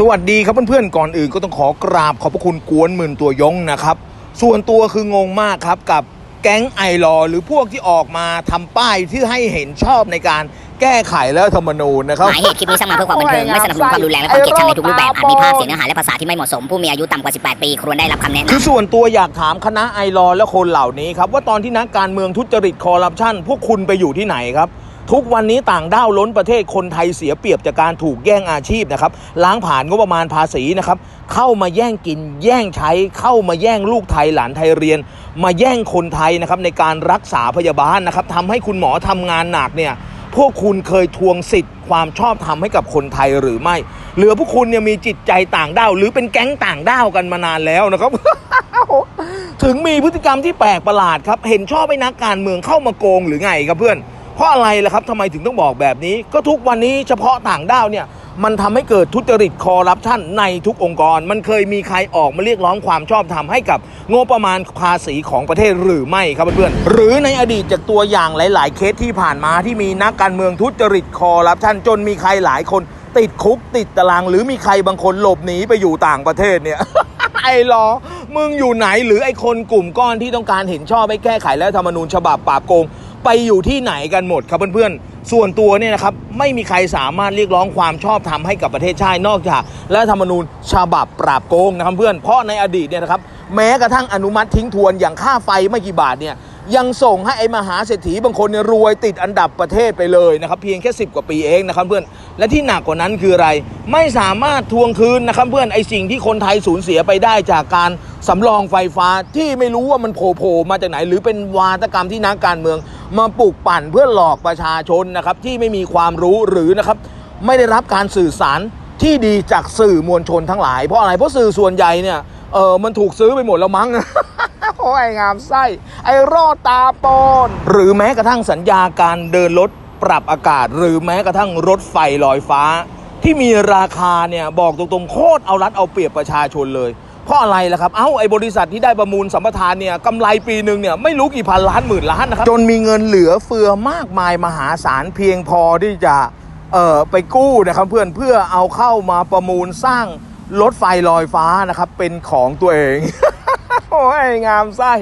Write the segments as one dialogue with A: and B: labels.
A: สวัสดีครับเพื่อนๆก่อนอื่นก็ต้องขอกราบขอบพระคุณกวนหมื่นตัวยงนะครับ ส่วนตัวคืองงมากครับกับแก๊งไอรอว์หรือพวกที่ออกมาทำป้ายที่ให้เห็นชอบในการแก้ไขรัฐธรรมนูญนะครับ
B: หมายเหตุคลิปนี้สร้างมาเพื่อความบันเทิงไม่สนับสนุนความรุนแรงและความเกลียดชังในทุกรูปแบบอาจมีภาพเสียงเนื้อหาและภาษาที่ไม่เหมาะสมผู้มีอายุต่ำกว่า 18 ปีควรได้รับคำแนะนำ
A: คือส่วนตัวอยากถามคณะไอรอว์และคนเหล่านี้ครับว่าตอนที่นักการเมืองทุจริตคอร์รัปชันพวกคุณไปอยู่ที่ไหนครับ ทุกวันนี้ต่างด้าวล้นประเทศคนไทยเสียเปรียบจากการถูกแย่งอาชีพนะครับล้างผ่านงบประมาณภาษีนะครับเข้ามาแย่งกินแย่งใช้ เข้ามาแย่งลูกไทยหลานไทยเรียน มาแย่งคนไทยนะครับในการรักษาพยาบาลนะครับทำให้คุณหมอทำงานหนักเนี่ยพวกคุณเคยทวงสิทธิ์ความชอบธรรมให้กับคนไทยหรือไม่หลือพวกคุณเนี่ยมีจิตใจต่างด้าว หรือเป็นแก๊งต่างด้าวกันมานานแล้วนะครับ ถึงมีพฤติกรรมที่แปลกประหลาดครับ เห็นชอบให้นักการเมืองเข้ามาโกงหรือไงครับเพื่อน เพราะอะไรล่ะครับทำไมถึงต้องบอกแบบนี้ ก็ทุกวันนี้เฉพาะต่างด้าวเนี่ยมันทำให้เกิดทุจริตคอร์รัปชันในทุกองค์กร มันเคยมีใครออกมาเรียกร้องความชอบธรรมให้กับงบประมาณภาษีของประเทศหรือไม่ครับเพื่อนหรือในอดีตจากตัวอย่างหลาย ๆ เคสที่ผ่านมาที่มีนักการเมืองทุจริตคอร์รัปชันจนมีใครหลายคนติดคุกติดตาราง หรือมีใครบางคนหลบหนีไปอยู่ต่างประเทศเนี่ยไอ้ลอมึงอยู่ไหนหรือไอ้คนกลุ่มก้อนที่ต้องการเห็นชอบให้แก้ไขและธรรมนูญฉบับปราบโกง ไปอยู่ที่ไหนกันหมดครับเพื่อนๆ ส่วนตัวเนี่ยนะครับไม่มีใครสามารถเรียกร้องความชอบธรรมให้กับประเทศชาตินอกจากรัฐธรรมนูญฉบับปราบโกงนะครับเพื่อนเพราะในอดีตเนี่ยนะครับแม้กระทั่งอนุมัติทิ้งทวนอย่างค่าไฟไม่กี่บาทเนี่ย ยังส่งให้ไอ้มหาเศรษฐีบางคนเนี่ยรวยติดอันดับประเทศไปเลยนะครับเพียงแค่ 10 กว่าปีเองนะครับเพื่อนและที่หนักกว่านั้นคืออะไร ไม่สามารถทวงคืนนะครับเพื่อนไอ้สิ่งที่คนไทยสูญเสียไปได้จากการสำรองไฟฟ้าที่ไม่รู้ว่ามันโผล่มาจากไหน หรือเป็นวาทกรรมที่นักการเมือง มาปลุกปั่นเพื่อหลอกประชาชนนะครับที่ไม่มีความรู้หรือนะครับไม่ได้รับการสื่อสารที่ดีจากสื่อมวลชนทั้งหลายเพราะอะไรเพราะสื่อส่วนใหญ่เนี่ยเออมันถูกซื้อไปหมดแล้วมั้ง โอ้งามไส้ ไอ้รอดตาปอนหรือแม้กระทั่งสัญญาการเดินรถปรับอากาศ หรือแม้กระทั่งรถไฟลอยฟ้า ที่มีราคาเนี่ยบอกตรงๆโคตรเอารัดเอาเปรียบประชาชนเลยเพราะอะไรล่ะครับ เอ้า ไอ้บริษัทที่ได้ประมูลสัมปทานเนี่ยกำไรปีหนึ่งเนี่ยไม่รู้กี่พันล้านหมื่นล้านนะครับ จนมีเงินเหลือเฟือมากมายมหาศาลเพียงพอที่จะ เอ่อ ไปกู้นะครับเพื่อนเพื่อเอาเข้ามาประมูลสร้างรถไฟลอยฟ้านะครับ เป็นของตัวเอง โอ้ยงามไส้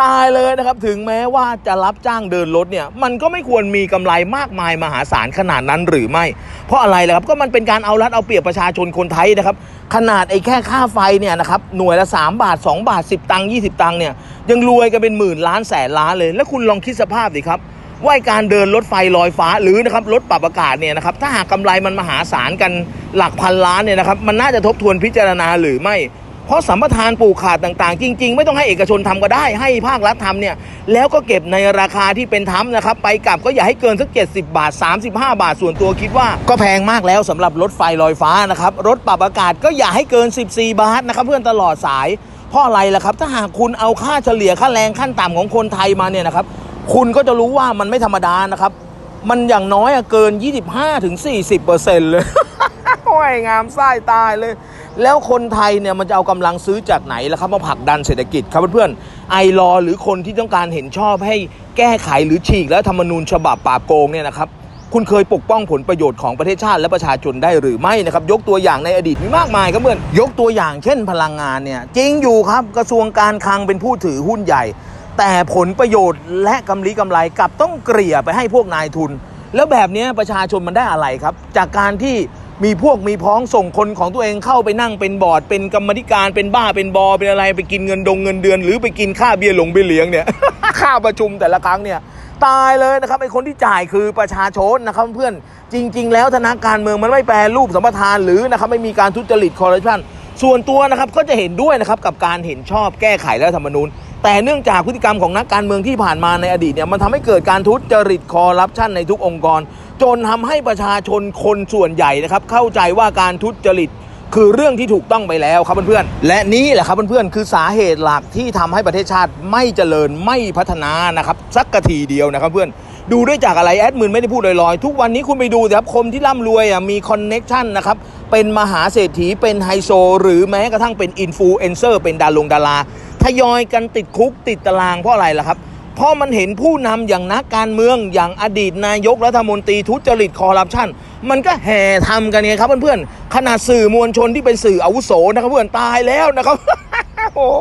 A: ตายเลยนะครับ ถึงแม้ว่าจะรับจ้างเดินรถเนี่ย มันก็ไม่ควรมีกำไรมากมายมหาศาลขนาดนั้นหรือไม่ เพราะอะไรล่ะครับ ก็มันเป็นการเอารัดเอาเปรียบประชาชนคนไทยนะครับ ขนาดไอ้แค่ค่าไฟเนี่ยนะครับ หน่วยละ 3 บาท 2 บาท 10 ตังค์20 ตังค์เนี่ย ยังรวยกันเป็นหมื่นล้านแสนล้านเลย แล้วคุณลองคิดสภาพดิครับว่าการเดินรถไฟลอยฟ้าหรือนะครับรถปรับอากาศเนี่ยนะครับถ้าหากกำไรมันมหาศาลกันหลักพันล้านเนี่ยนะครับมันน่าจะทบทวนพิจารณาหรือไม่ เพราะสัมปทานปลูกขาดต่างๆ จริง ๆ ไม่ต้องให้เอกชนทำก็ได้ ให้ภาครัฐทำเนี่ยแล้วก็เก็บในราคาที่เป็นธรรมนะครับ ไปกลับก็อย่าให้เกินสัก 70 บาท 35 บาท ส่วนตัวคิดว่าก็แพงมากแล้วสำหรับรถไฟลอยฟ้านะครับรถปรับอากาศก็อย่าให้เกิน 14 บาทนะครับเพื่อนตลอดสายเพราะอะไรล่ะครับ ถ้าหากคุณเอาค่าเฉลี่ยค่าแรงขั้นต่ำของคนไทยมาเนี่ยนะครับคุณก็จะรู้ว่ามันไม่ธรรมดานะครับ มันอย่างน้อยเกิน 25ถึง40เปอร์เซ็นต์เลยโอ้ยงามไส้ตายเลย แล้วคนไทยเนี่ยมันจะเอากำลังซื้อจากไหนล่ะครับมาผลักดันเศรษฐกิจครับเพื่อนๆไอรอหรือคนที่ต้องการเห็นชอบให้แก้ไขหรือฉีกแล้วธรรมนูญฉบับปราบโกงเนี่ยนะครับคุณเคยปกป้องผลประโยชน์ของประเทศชาติและประชาชนได้หรือไม่นะครับ ยกตัวอย่างในอดีตมีมากมายครับเพื่อนยกตัวอย่างเช่นพลังงานเนี่ยจริงอยู่ครับกระทรวงการคลังเป็นผู้ถือหุ้นใหญ่ แต่ผลประโยชน์และกำไรกำไรกลับต้องเกลี่ยไปให้พวกนายทุน แล้วแบบนี้ประชาชนมันได้อะไรครับ จากการที่ มีพวกมีพ้องส่งคนของตัวเองเข้าไปนั่งเป็นบอร์ด เป็นกรรมธิการเป็นบ้าเป็นบอเป็นอะไรไปกินเงินดงเงินเดือน หรือไปกินค่าเบียร์หลงเบียร์เลี้ยงเนี่ยค่าประชุมแต่ละครั้งเนี่ยตายเลยนะครับไอ้คนที่จ่ายคือประชาชนนะครับเพื่อนจริง ๆ แล้วธนาการเมืองมันไม่แปรรูปสัมปทานหรือนะครับไม่มีการทุจริตคอร์รัปชันส่วนตัวนะครับก็จะเห็นด้วยนะครับกับการเห็นชอบแก้ไขรัฐธรรมนูญ แต่เนื่องจากพฤติกรรมของนักการเมืองที่ผ่านมาในอดีตเนี่ยมันทำให้เกิดการทุจริตคอร์รัปชันในทุกองค์กร จนทำให้ประชาชนคนส่วนใหญ่นะครับ เข้าใจว่าการทุจริตคือเรื่องที่ถูกต้องไปแล้วครับเพื่อนๆ และนี่แหละครับเพื่อนๆ คือสาเหตุหลักที่ทำให้ประเทศชาติไม่เจริญไม่พัฒนานะครับสักกะทีเดียวนะครับเพื่อนดูด้วยจากอะไรแอดมินไม่ได้พูดลอยๆ ทุกวันนี้คุณไปดูสิครับคนที่ร่ำรวยอะมีคอนเน็กชันนะครับเป็นมหาเศรษฐีเป็นไฮโซ หรือแม้กระทั่งเป็นอินฟลูเอนเซอร์เป็นดารงดาราทยอยกันติดคุกติดตารางเพราะอะไรล่ะครับ เพราะมันเห็นผู้นำอย่างนักการเมืองอย่างอดีตนายกรัฐมนตรีทุจริตคอร์รัปชันมันก็แห่ทำกันไงครับเพื่อนๆขนาดสื่อมวลชนที่เป็นสื่ออาวุโสนะครับเพื่อนตายแล้วนะครับโอ้โห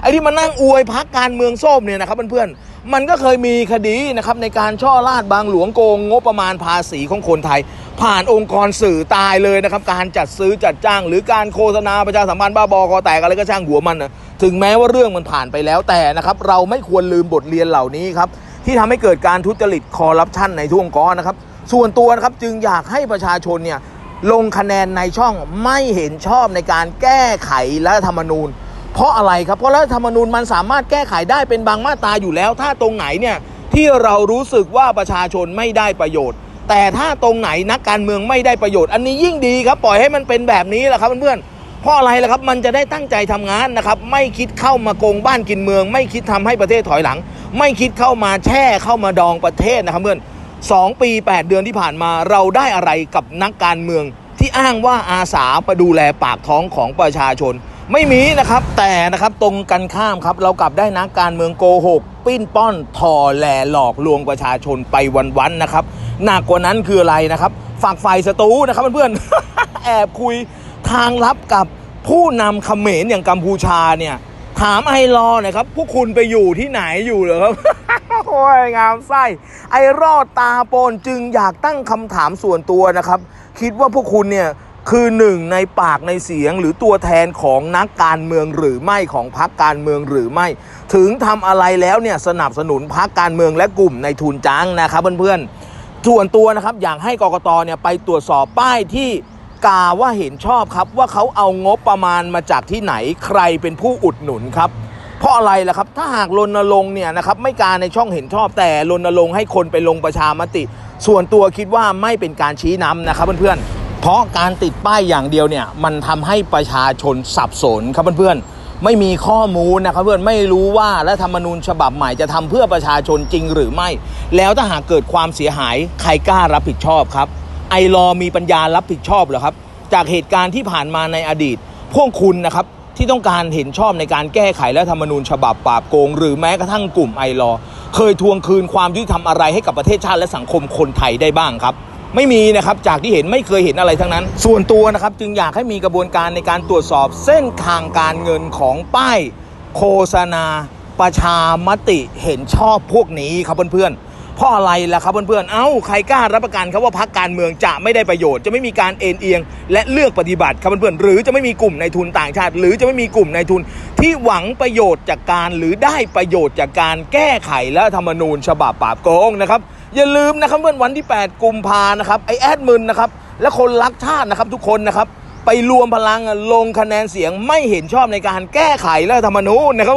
A: ไอ้ที่มานั่งอวยพักการเมืองส้มเนี่ยนะครับเพื่อนๆมันก็เคยมีคดีนะครับในการช่อราดบางหลวงโกงงบประมาณภาษีของคนไทยผ่านองค์กรสื่อตายเลยนะครับ การจัดซื้อจัดจ้าง หรือการโฆษณาประชาสัมพันธ์บ้าบอคอแตกอะไรก็ช่างหัวมันนะถึงแม้ว่าเรื่องมันผ่านไปแล้วแต่นะครับ เราไม่ควรลืมบทเรียนเหล่านี้ครับ ที่ทำให้เกิดการทุจริตคอร์รัปชันในทุกองค์กรนะครับ ส่วนตัวนะครับจึงอยากให้ประชาชนเนี่ยลงคะแนนในช่องไม่เห็นชอบในการแก้ไขรัฐธรรมนูญ เพราะอะไรครับ เพราะรัฐธรรมนูญมันสามารถแก้ไขได้เป็นบางมาตราอยู่แล้ว ถ้าตรงไหนเนี่ยที่เรารู้สึกว่าประชาชนไม่ได้ประโยชน์ แต่ถ้าตรงไหนนักการเมืองไม่ได้ประโยชน์ อันนี้ยิ่งดีครับ ปล่อยให้มันเป็นแบบนี้แหละครับเพื่อนๆเพราะอะไรล่ะครับ มันจะได้ตั้งใจทำงานนะครับ ไม่คิดเข้ามาโกงบ้านกินเมือง ไม่คิดทำให้ประเทศถอยหลัง ไม่คิดเข้ามาแช่เข้ามาดองประเทศนะครับเพื่อนสองปี 8 เดือนที่ผ่านมาเราได้อะไรกับนักการเมือง ที่อ้างว่าอาสาไปดูแลปากท้องของประชาชน ไม่มีนะครับแต่นะครับตรงกันข้ามครับ เรากลับได้นักการเมืองโกหก ปิ้นป้อนทอแหลหลอกลวงประชาชนไปวันๆนะครับ หนักกว่านั้นคืออะไรนะครับฝากฝ่ายศัตรูนะครับเพื่อนๆ แอบคุยทางลับกับผู้นำเขมรอย่างกัมพูชาเนี่ย ถามไอรอน่อยครับ พวกคุณไปอยู่ที่ไหนอยู่เหรอครับ โอ้ยงามไส้ ไอรอดตาโปนจึงอยากตั้งคำถามส่วนตัวนะครับ คิดว่าพวกคุณเนี่ยคือหนึ่งในปากในเสียงหรือตัวแทนของนักการเมืองหรือไม่ของพรรคการเมืองหรือไม่ ถึงทำอะไรแล้วเนี่ยสนับสนุนพรรคการเมืองและกลุ่มในทุนจ้างนะครับเพื่อนๆ ส่วนตัวนะครับอยากให้กกตเนี่ยไปตรวจสอบป้ายที่กาว่าเห็นชอบครับ ว่าเขาเอางบประมาณมาจากที่ไหนใครเป็นผู้อุดหนุนครับ เพราะอะไรล่ะครับ ถ้าหากรณรงค์เนี่ยนะครับไม่การในช่องเห็นชอบแต่รณรงค์ให้คนไปลงประชามติ ส่วนตัวคิดว่าไม่เป็นการชี้นำนะครับเพื่อนๆเพราะการติดป้ายอย่างเดียวเนี่ยมันทำให้ประชาชนสับสนครับเพื่อนๆ ไม่มีข้อมูลนะครับเพื่อนไม่รู้ว่ารัฐธรรมนูญฉบับใหม่จะทำเพื่อประชาชนจริงหรือไม่ แล้วถ้าหากเกิดความเสียหายใครกล้ารับผิดชอบครับ ไอรอมีปัญญารับผิดชอบเหรอครับ จากเหตุการณ์ที่ผ่านมาในอดีต พวกคุณนะครับที่ต้องการเห็นชอบในการแก้ไขและธรรมนูญฉบับปราบโกง หรือแม้กระทั่งกลุ่มไอรอเคยทวงคืนความยุติธรรมอะไรให้กับประเทศชาติและสังคมคนไทยได้บ้างครับ ไม่มีนะครับจากที่เห็นไม่เคยเห็นอะไรทั้งนั้น ส่วนตัวนะครับจึงอยากให้มีกระบวนการในการตรวจสอบเส้นทางการเงินของป้ายโฆษณา ประชามติเห็นชอบพวกนี้ครับเพื่อนๆเพราะอะไรล่ะครับเพื่อนๆเอ้าใครกล้ารับประกันครับว่าพักการเมืองจะไม่ได้ประโยชน์ จะไม่มีการเอ็นเอียง และเลือกปฏิบัติครับเพื่อนๆหรือจะไม่มีกลุ่มในทุนต่างชาติ หรือจะไม่มีกลุ่มในทุนที่หวังประโยชน์จากการหรือได้ประโยชน์จากการแก้ไขและธรรมนูญฉบับปราบโกงนะครับ อย่าลืมนะครับเมื่อวันที่ 8 กุมภานะครับไอแอดมินนะครับและคนรักชาตินะครับทุกคนนะครับไปรวมพลังลงคะแนนเสียงไม่เห็นชอบในการแก้ไขรัฐธรรมนูญนะครับ